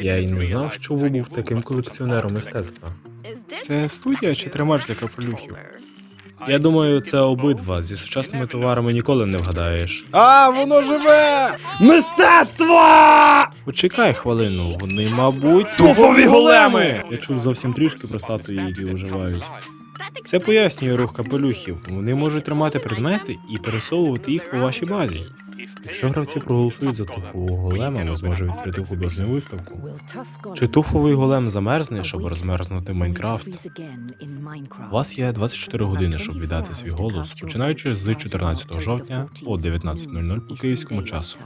Я й не знав, що ви був таким колекціонером мистецтва. Це студія чи тримач для капелюхів? Я думаю, це обидва. Зі сучасними товарами ніколи не вгадаєш. А, воно живе! Мистецтво! Почекай хвилину, вони, мабуть. Туфові големи! Я чув зовсім трішки про статуї, які уживають. Це пояснює рух капелюхів. Вони можуть тримати предмети і пересовувати їх по вашій базі. Якщо гравці проголосують за туфового голема, ми зможемо відкрити художню виставку. Чи туфовий голем замерзне, щоб розмерзнути Майнкрафт? У вас є 24 години, щоб віддати свій голос, починаючи з 14 жовтня о 19.00 по київському часу.